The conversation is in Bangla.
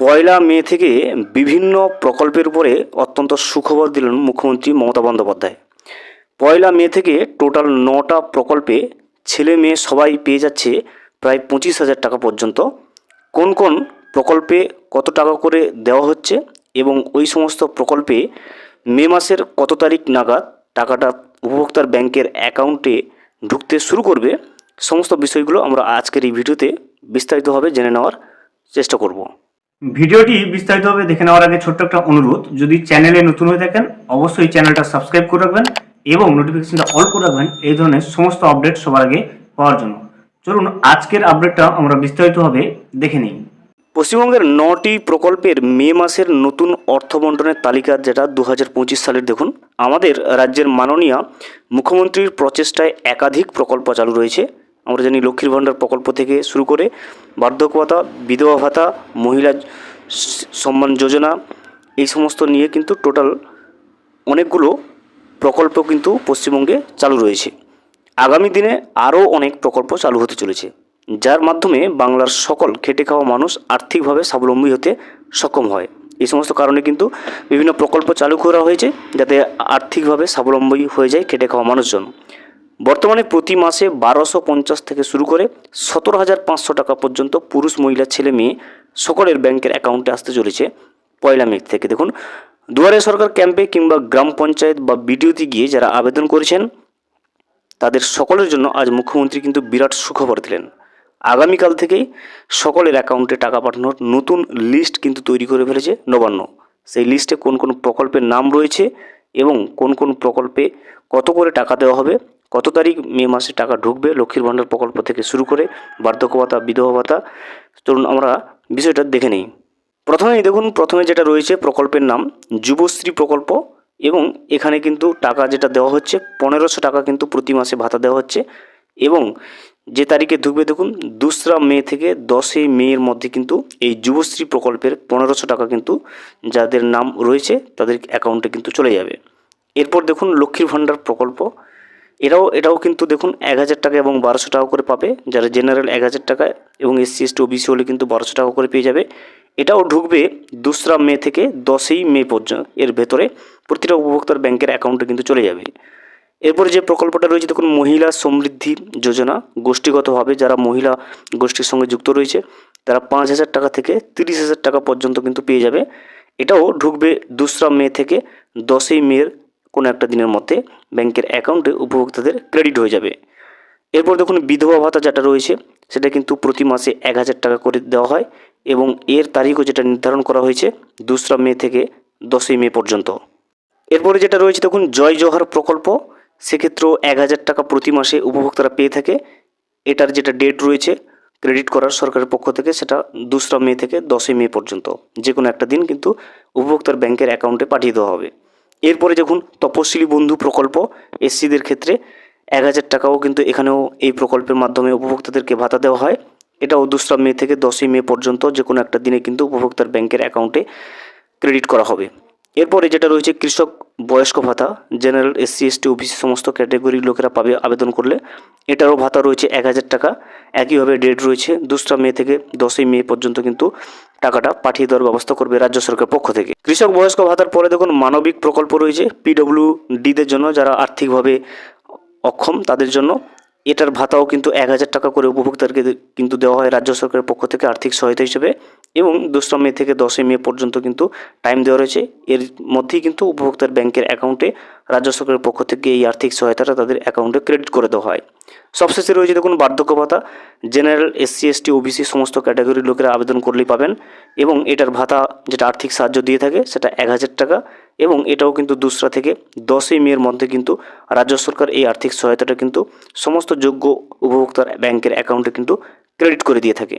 পয়লা মে থেকে বিভিন্ন প্রকল্পের উপরে অত্যন্ত সুখবর দিলেন মুখ্যমন্ত্রী মমতা বন্দ্যোপাধ্যায়। পয়লা মে থেকে টোটাল নটা প্রকল্পে ছেলে মেয়ে সবাই পেয়ে যাচ্ছে প্রায় পঁচিশ হাজার টাকা পর্যন্ত। কোন কোন প্রকল্পে কত টাকা করে দেওয়া হচ্ছে এবং ওই সমস্ত প্রকল্পে মে মাসের কত তারিখ নাগাদ টাকাটা উপভোক্তার ব্যাংকের অ্যাকাউন্টে ঢুকতে শুরু করবে, সমস্ত বিষয়গুলো আমরা আজকের এই ভিডিওতে বিস্তারিতভাবে জেনে নেওয়ার চেষ্টা করব। ভিডিওটি বিস্তারিতভাবে দেখে নেওয়ার আগে ছোট্ট একটা অনুরোধ, যদি চ্যানেলে নতুন হয়ে থাকেন, অবশ্যই চ্যানেলটা সাবস্ক্রাইব করে রাখবেন এবং নোটিফিকেশনটা অল করে রাখবেন, এই ধরনের সমস্ত আপডেট সবার আগে পাওয়ার জন্য। চলুন, আজকের আপডেটটা আমরা বিস্তারিতভাবে দেখে নিই। পশ্চিমবঙ্গের নটি প্রকল্পের মে মাসের নতুন অর্থ বন্টনের তালিকা যেটা দু হাজার পঁচিশ সালের, দেখুন। আমাদের রাজ্যের মাননীয় মুখ্যমন্ত্রীর প্রচেষ্টায় একাধিক প্রকল্প চালু রয়েছে। আমরা জানি লক্ষ্মীর ভাণ্ডার প্রকল্প থেকে শুরু করে বার্ধক্য ভাতা বিধবা ভাতা, মহিলা সম্মান যোজনা এই সমস্ত নিয়ে কিন্তু টোটাল অনেকগুলো প্রকল্প কিন্তু পশ্চিমবঙ্গে চালু রয়েছে। আগামী দিনে আরও অনেক প্রকল্প চালু হতে চলেছে, যার মাধ্যমে বাংলার সকল খেটে খাওয়া মানুষ আর্থিকভাবে স্বাবলম্বী হতে সক্ষম হয়। এই সমস্ত কারণে কিন্তু বিভিন্ন প্রকল্প চালু করা হয়েছে যাতে আর্থিকভাবে স্বাবলম্বী হয়ে যায় খেটে খাওয়া মানুষজন। বর্তমানে প্রতি মাসে বারোশো পঞ্চাশ থেকে শুরু করে সতেরো হাজার পাঁচশো টাকা পর্যন্ত পুরুষ, মহিলা, ছেলে, মেয়ে সকলের ব্যাংকের অ্যাকাউন্টে আসতে চলেছে পয়লা মে থেকে। দেখুন, দুয়ারে সরকার ক্যাম্পে কিংবা গ্রাম পঞ্চায়েত বা বিডিওতে গিয়ে যারা আবেদন করেছেন, তাদের সকলের জন্য আজ মুখ্যমন্ত্রী কিন্তু বিরাট সুখবর দিলেন। আগামীকাল থেকেই সকলের অ্যাকাউন্টে টাকা পাঠানোর নতুন লিস্ট কিন্তু তৈরি করে ফেলেছে নবান্ন। সেই লিস্টে কোন কোন প্রকল্পের নাম রয়েছে এবং কোন কোন প্রকল্পে কত করে টাকা দেওয়া হবে কত তারিখ মে মাসে টাকা ঢুকবে? লক্ষ্মীর ভাণ্ডার প্রকল্প থেকে শুরু করে বার্ধক্য ভাতা, বিধবা ভাতা। চলুন আমরা বিষয়টা দেখে নিই। প্রথমেই দেখুন, প্রথমে যেটা রয়েছে প্রকল্পের নাম, যুবশ্রী প্রকল্প। এবং এখানে কিন্তু টাকা যেটা দেওয়া হচ্ছে, পনেরোশো টাকা কিন্তু প্রতি মাসে ভাতা দেওয়া হচ্ছে। এবং যে তারিখে ঢুকবে দেখুন, দোসরা মে থেকে দশই মেয়ের মধ্যে কিন্তু এই যুবশ্রী প্রকল্পের পনেরোশো টাকা কিন্তু যাদের নাম রয়েছে, তাদের অ্যাকাউন্টে কিন্তু চলে যাবে। এরপর দেখুন, লক্ষ্মীর ভাণ্ডার প্রকল্প। এটাও এটাও কিন্তু দেখুন এক হাজার টাকা এবং বারোশো টাকা করে পাবে। যারা জেনারেল এক হাজার টাকা এবং এসসি এসটি ওবিসি হলে কিন্তু বারোশো টাকা করে পেয়ে যাবে। এটাও ঢুকবে দোসরা মে থেকে দশই মে পর্যন্ত এর ভেতরে। প্রতিটা উপভোক্তার ব্যাংকের অ্যাকাউন্টে কিন্তু চলে যাবে। এরপরে যে প্রকল্পটা রয়েছে, দেখুন মহিলা সমৃদ্ধি যোজনা গোষ্ঠীগতভাবে যারা মহিলা গোষ্ঠীর সঙ্গে যুক্ত রয়েছে, তারা পাঁচ হাজার টাকা থেকে তিরিশ হাজার টাকা পর্যন্ত কিন্তু পেয়ে যাবে। এটাও ঢুকবে দোসরা মে থেকে দশই মের কোনো একটা দিনের মধ্যে ব্যাংকের অ্যাকাউন্টে উপভোক্তাদের ক্রেডিট হয়ে যাবে। এরপর দেখুন বিধবা ভাতা যেটা রয়েছে, সেটা কিন্তু প্রতি মাসে এক হাজার টাকা করে দেওয়া হয় এবং এর তারিখও যেটা নির্ধারণ করা হয়েছে দোসরা মে থেকে দশই মে পর্যন্ত। এরপরে যেটা রয়েছে দেখুন জয় জোহার প্রকল্প, সেক্ষেত্রেও এক হাজার টাকা প্রতি মাসে উপভোক্তারা পেয়ে থাকে। এটার যেটা ডেট রয়েছে ক্রেডিট করার সরকারের পক্ষ থেকে সেটা দোসরা মে থেকে দশই মে পর্যন্ত। যে কোনো একটা দিন কিন্তু উপভোক্তার ব্যাংকের অ্যাকাউন্টে পাঠিয়ে দেওয়া হবে। এরপরে দেখুন তপশিলী বন্ধু প্রকল্প, এসসিদের ক্ষেত্রে এক হাজার টাকাও কিন্তু এখানেও এই প্রকল্পের মাধ্যমে উপভোক্তাদেরকে ভাতা দেওয়া হয়। এটাও দোসরা মে থেকে দশই মে পর্যন্ত যে কোনো একটা দিনে কিন্তু উপভোক্তার ব্যাংকের অ্যাকাউন্টে ক্রেডিট করা হবে। এরপরে যেটা রয়েছে কৃষক বয়স্ক ভাতা জেনারেল এসসি এসটি ওবিসি সমস্ত ক্যাটাগরির লোকেরা পাবে আবেদন করলে। এটারও ভাতা রয়েছে এক হাজার টাকা। একইভাবে ডেট রয়েছে দোসরা মে থেকে দশই মে পর্যন্ত কিন্তু টাকাটা পাঠিয়ে দেওয়ার ব্যবস্থা করবে রাজ্য সরকারের পক্ষ থেকে। কৃষক বয়স্ক ভাতার পরে দেখুন মানবিক প্রকল্প রয়েছে পিডব্লিউ ডিদের জন্য, যারা আর্থিকভাবে অক্ষম তাদের জন্য। এটার ভাতাও কিন্তু এক হাজার টাকা করে উপভোক্তাকে কিন্তু দেওয়া হয় রাজ্য সরকারের পক্ষ থেকে আর্থিক সহায়তা হিসেবে। এবং দোসরা মে থেকে দশই মে পর্যন্ত কিন্তু টাইম দেওয়া রয়েছে। এর মধ্যেই কিন্তু উপভোক্তার ব্যাংকের অ্যাকাউন্টে রাজ্য সরকারের পক্ষ থেকে এই আর্থিক সহায়তাটা তাদের অ্যাকাউন্টে ক্রেডিট করে দেওয়া হয়। সবশেষে রয়েছে দেখুন বার্ধক্য ভাতা। জেনারেল এসসি এসটি ওবিসি সমস্ত ক্যাটাগরির লোকেরা আবেদন করলেই পাবেন এবং এটার ভাতা যেটা আর্থিক সাহায্য দিয়ে থাকে সেটা এক হাজার টাকা এবং এটাও কিন্তু দোসরা থেকে দশই মের মধ্যে কিন্তু রাজ্য সরকার এই আর্থিক সহায়তাটা কিন্তু সমস্ত যোগ্য উপভোক্তার ব্যাংকের অ্যাকাউন্টে কিন্তু ক্রেডিট করে দিয়ে থাকে।